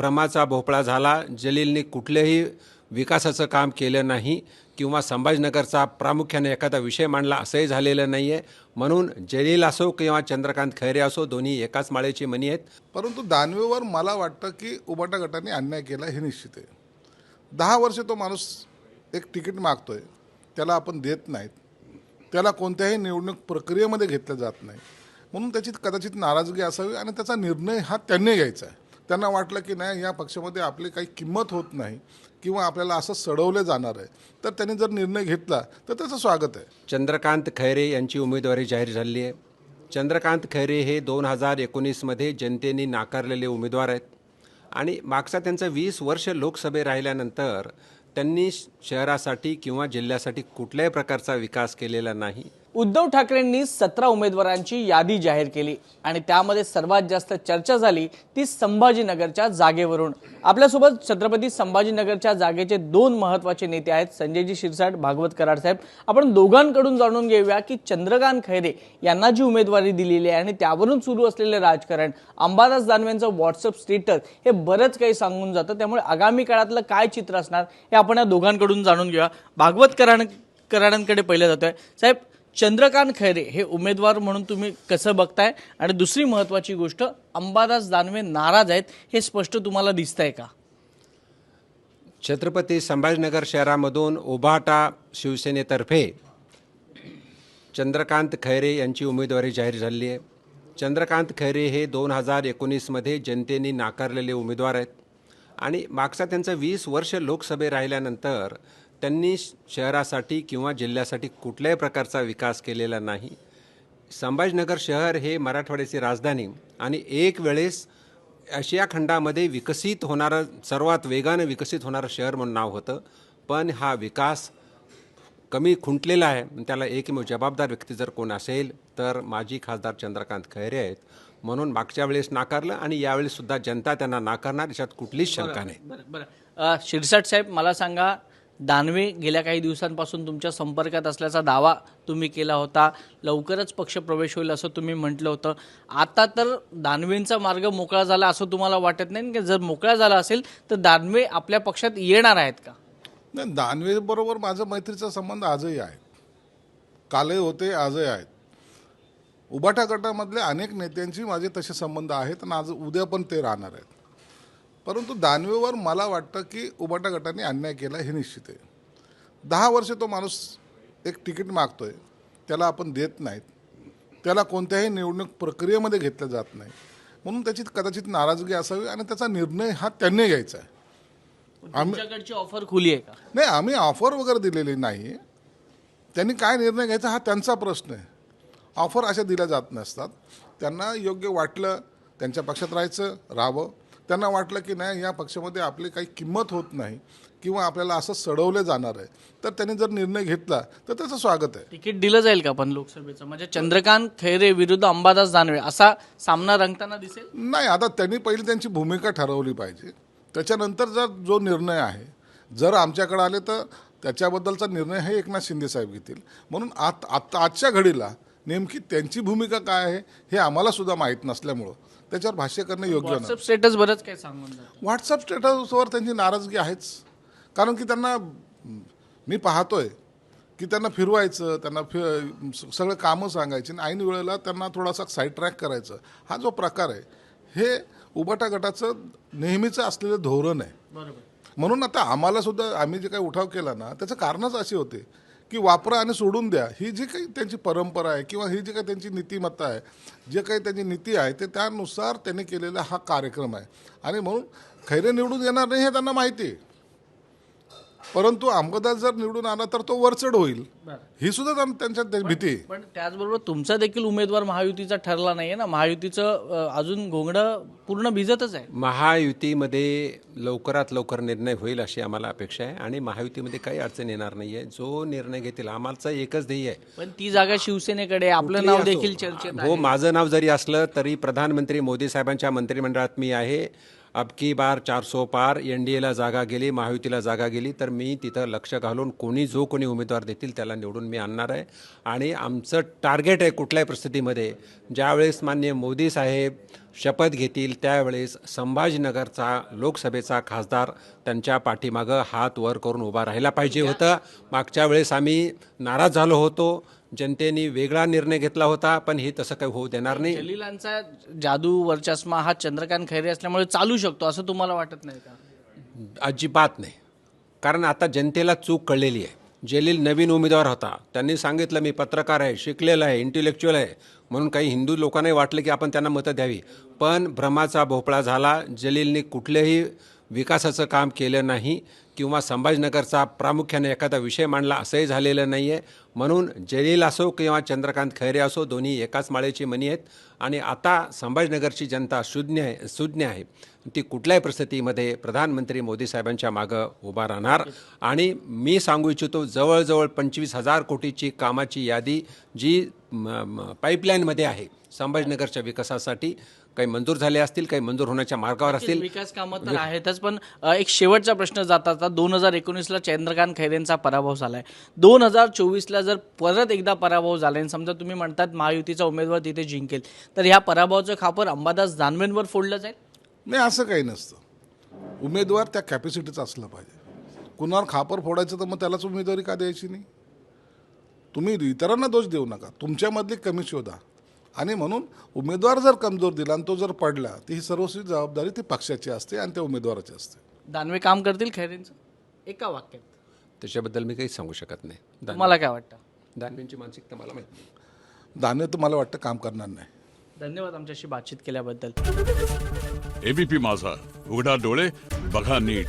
भ्रमाचा भोपळा झाला. जलीलने कुठल्याही विकासाचं काम केलं नाही किंवा संभाजीनगरचा प्रामुख्याने एखादा विषय मांडला असंही झालेलं नाही आहे म्हणून जलील असो किंवा चंद्रकांत खैरे असो दोन्ही एकाच माळेची मनी आहेत. परंतु दानवेवर मला वाटतं की उबाटा गटाने अन्याय केला हे निश्चित आहे. दहा वर्ष तो माणूस एक तिकीट मागतोय. त्याला आपण देत नाहीत. त्याला कोणत्याही निवडणूक प्रक्रियेमध्ये घेतलं जात नाही. म्हणून त्याची कदाचित नाराजगी असावी आणि त्याचा निर्णय हा त्यांनी घ्यायचा आहे. त्यांना वाटलं की नाही या पक्षामध्ये आपली काही किंमत होत नाही किंवा आपल्याला असं सडवलं जाणार आहे. तर त्यांनी जर निर्णय घेतला तर त्याचं स्वागत आहे. चंद्रकांत खैरे यांची उमेदवारी जाहीर झाली आहे. चंद्रकांत खैरे हे दोन हजार एकोणीसमध्ये जनतेने नाकारलेले उमेदवार आहेत. आणि मागचा त्यांचं वीस वर्ष लोकसभे राहिल्यानंतर त्यांनी शहरासाठी किंवा जिल्ह्यासाठी कुठल्याही प्रकारचा विकास केलेला नाही. उद्धव ठाकरेंनी सतरा उमेदवारांची यादी जाहीर केली आणि त्यामध्ये सर्वात जास्त चर्चा झाली ती संभाजीनगरच्या जागेवरून. आपल्यासोबत छत्रपती संभाजीनगरच्या जागेचे दोन महत्त्वाचे नेते आहेत संजयजी शिरसाट भागवत कराड साहेब. आपण दोघांकडून जाणून घेऊया की चंद्रकांत खैरे यांना जी उमेदवारी दिलेली आहे आणि त्यावरून सुरू असलेले राजकारण अंबादास दानवेंचं व्हॉट्सअप स्टेटस हे बरंच काही सांगून जातं. त्यामुळे आगामी काळातलं काय चित्र असणार हे आपण या दोघांकडून जाणून घेऊया. भागवत कराड कराडांकडे पहिलं जातोय. साहेब चंद्रकांत खैरे हे उमेदवार म्हणून तुम्ही कसं बघताय? आणि दुसरी महत्वाची गोष्ट अंबादास दानवे नाराज आहेत हे स्पष्ट तुम्हाला दिसतंय का? छत्रपती संभाजीनगर शहरामधून उभाटा शिवसेनेतर्फे चंद्रकांत खैरे यांची उमेदवारी जाहीर झाली आहे. चंद्रकांत खैरे हे दोन हजार एकोणीसमध्ये जनतेने नाकारलेले उमेदवार आहेत. आणि मागचा त्यांचं वीस वर्ष लोकसभे राहिल्यानंतर त्यांनी शहरासाठी किंवा जिल्ह्यासाठी कुठल्याही प्रकारचा विकास केलेला नाही. संभाजीनगर शहर हे मराठवाड्याची राजधानी आणि एक वेळेस आशिया खंडामध्ये विकसित होणारं सर्वात वेगानं विकसित होणारं शहर म्हणून नाव होतं. पण हा विकास कमी खुंटलेला आहे. त्याला एकमेव जबाबदार व्यक्ती जर कोण असेल तर माजी खासदार चंद्रकांत खैरे आहेत. म्हणून मागच्या वेळेस नाकारलं आणि यावेळेस सुद्धा जनता त्यांना नाकारणार याच्यात कुठलीच शंका नाही. बरं बरं. शिरसाट साहेब मला सांगा दानवे गेल्या काही दिवसांपासून तुमच्या संपर्कात असल्याचा दावा तुम्ही केला होता. लवकरच पक्षप्रवेश होईल असं तुम्ही म्हटलं होतं. आता तर दानवेंचा मार्ग मोकळा झाला असं तुम्हाला वाटत नाही? की जर मोकळा झाला असेल तर दानवे आपल्या पक्षात येणार आहेत का? नाही दानवेबरोबर माझं मैत्रीचा संबंध आजही आहे. कालही होते आजही आहेत. उबाटा गटामधले अनेक नेत्यांची माझे तसे संबंध आहेत आणि आज उद्या पण ते राहणार आहेत. परंतु दानवेवर मला वाटतं की उबाटा गटाने अन्याय केला हे निश्चित आहे. दहा वर्ष तो माणूस एक तिकीट मागतोय. त्याला आपण देत नाहीत. त्याला कोणत्याही निवडणूक प्रक्रियेमध्ये घेतलं जात नाही. म्हणून त्याची कदाचित नाराजगी असावी आणि त्याचा निर्णय हा त्यांनी घ्यायचा आहे. तुमच्याकडची ऑफर खुली आहे का? नाही आम्ही ऑफर वगैरे दिलेली नाही. त्यांनी काय निर्णय घ्यायचा हा त्यांचा प्रश्न आहे. ऑफर अशा दिल्या जात नसतात. त्यांना योग्य वाटलं त्यांच्या पक्षात राहायचं राहावं. त्यांना वाटलं की नाही या पक्षामध्ये आपली काही किंमत होत नाही किंवा आपल्याला असं सडवलं जाणार आहे. तर त्यांनी जर निर्णय घेतला तर त्याचं स्वागत आहे. तिकीट दिलं जाईल का पण लोकसभेचं? म्हणजे चंद्रकांत खैरे विरुद्ध अंबादास दानवे असा सामना रंगताना दिसेल? नाही आता त्यांनी पहिली त्यांची भूमिका ठरवली पाहिजे. त्याच्यानंतर जर जो निर्णय आहे जर आमच्याकडे आले तर त्याच्याबद्दलचा निर्णय हे एकनाथ शिंदे साहेब घेतील. म्हणून आत आत्ता आजच्या घडीला नेमकी त्यांची भूमिका काय आहे हे आम्हाला सुद्धा माहीत नसल्यामुळं. त्याच्यावर भाष्य करणं योग्य नाही स्टेटस बरंच काही सांगून. व्हॉट्सअप स्टेटसवर त्यांची नाराजगी आहेच. कारण की त्यांना मी पाहतोय की त्यांना फिरवायचं त्यांना फि सगळं कामं सांगायची आणि ऐन वेळेला त्यांना थोडासा साईड ट्रॅक करायचं. हा जो प्रकार आहे हे उबाटा गटाचं नेहमीचं असलेलं धोरण आहे. बरोबर. म्हणून आता आम्हाला सुद्धा आम्ही जे काही उठाव केला ना त्याचं कारणच असे होते. की वापरा आणि सोडून द्या. ही जी काही त्यांची परंपरा आहे किंवा ही जी काही त्यांची नीतिमत्ता आहे जे काही त्यांची नीती आहे ते त्यानुसार त्यांनी केलेला हा कार्यक्रम आहे. आणि म्हणून खैरे निवडून येणार नाही हे त्यांना माहिती आहे. परंतु अंबादास जर निवडून आला तर तो वरचढ होईल. ही सुद्धा त्यां- त्यांच्यात त्या- भीती पण त्याचबरोबर तुमचा देखील उमेदवार महायुतीचा ठरला नाहीये ना. महायुतीचं अजून घोंगडं पूर्ण भिजतच आहे. महायुतीमध्ये लवकरात लवकर निर्णय होईल अशी आम्हाला अपेक्षा आहे आणि महायुतीमध्ये काही अडचण येणार नाही आहे जो निर्णय घेतील आम्हाला एकच ध्येय आहे. पण ती जागा शिवसेनेकडे. आपलं नाव देखील चर्चेत आहे. हो माझं नाव जरी असलं तरी प्रधानमंत्री मोदी साहेबांच्या मंत्रिमंडळात मी आहे. अबकी बार चारसो पार एन डी एला जागा गेली महायुतीला जागा गेली तर मी तिथं लक्ष घालून कोणी जो कोणी उमेदवार देतील त्याला निवडून मी आणणार आहे. आणि आमचं टार्गेट आहे कुठल्याही परिस्थितीमध्ये ज्यावेळेस मान्य मोदी साहेब शपथ घेतील त्यावेळेस संभाजीनगरचा लोकसभेचा खासदार त्यांच्या पाठीमागं हात वर करून उभा राहायला पाहिजे होतं. मागच्या वेळेस आम्ही नाराज झालो होतो. जनतेने वेगळा निर्णय घेतला होता पण हे तसं काही होऊ देणार नाही. जलीलांचा जादू वर्चस्मा हा चंद्रकांत खैरे असल्यामुळे चालू शकतो असं तुम्हाला वाटत नाही का? अजिबात नाही. कारण आता जनतेला चूक कळलेली आहे. जलील नवीन उमेदवार होता. त्यांनी सांगितलं मी पत्रकार आहे शिकलेला आहे इंटेलेक्च्युअल आहे. म्हणून काही हिंदू लोकांनाही वाटलं की आपण त्यांना मतं द्यावी. पण भ्रमाचा भोपळा झाला. जलीलने कुठल्याही विकासाचं काम केलं नाही किंवा संभाजीनगरचा प्रामुख्याने एखादा विषय मांडला असंही झालेलं नाही आहे म्हणून जलील असो किंवा चंद्रकांत खैरे असो दोन्ही एकाच माळेची मनी आहेत. आणि आता संभाजीनगरची जनता शून्य आहे शून्य आहे. ती कुठल्याही परिस्थितीमध्ये प्रधानमंत्री मोदी साहेबांच्या मागं उभा राहणार. आणि मी सांगू इच्छितो जवळजवळ पंचवीस हजार कोटीची कामाची यादी जी पाईपलाईनमध्ये आहे संभाजीनगरच्या विकासासाठी काही मंजूर झाले असतील काही मंजूर होण्याच्या मार्गावर असतील. विकास कामं तर आहेतच पण एक शेवटचा प्रश्न जाता दोन हजार एकोणीसला चंद्रकांत खैरेंचा पराभव झालाय. दोन हजार चोवीसला जर परत एकदा पराभव झाला आणि समजा तुम्ही म्हणतात महायुतीचा उमेदवार तिथे जिंकेल तर ह्या पराभवाचं खापर अंबादास दानवेंवर फोडलं जाईल? नाही असं काही नसतं. उमेदवार त्या कॅपॅसिटीचा असला पाहिजे. कुणावर खापर फोडायचं तर मग त्यालाच उमेदवारी का द्यायची नाही? तुम्ही इतरांना दोष देऊ नका. तुमच्यामधली कमी शोधा. आणि म्हणून उमेदवार जर कमजोर दिला आणि तो जर पडला ती ही सर्वस्वी जबाबदारी ती पक्षाची असते आणि त्या उमेदवाराची असते. दानवे काम करतील खैरेंचं? एका वाक्यात. त्याच्याबद्दल मी काही सांगू शकत नाही. तुम्हाला काय वाटतं? दानवेंची मानसिकता मला माहिती. दानवे तर मला वाटतं काम करणार नाही. धन्यवाद आमच्याशी बातचीत केल्याबद्दल. एबीपी माझा. उघडा डोळे बघा नीट.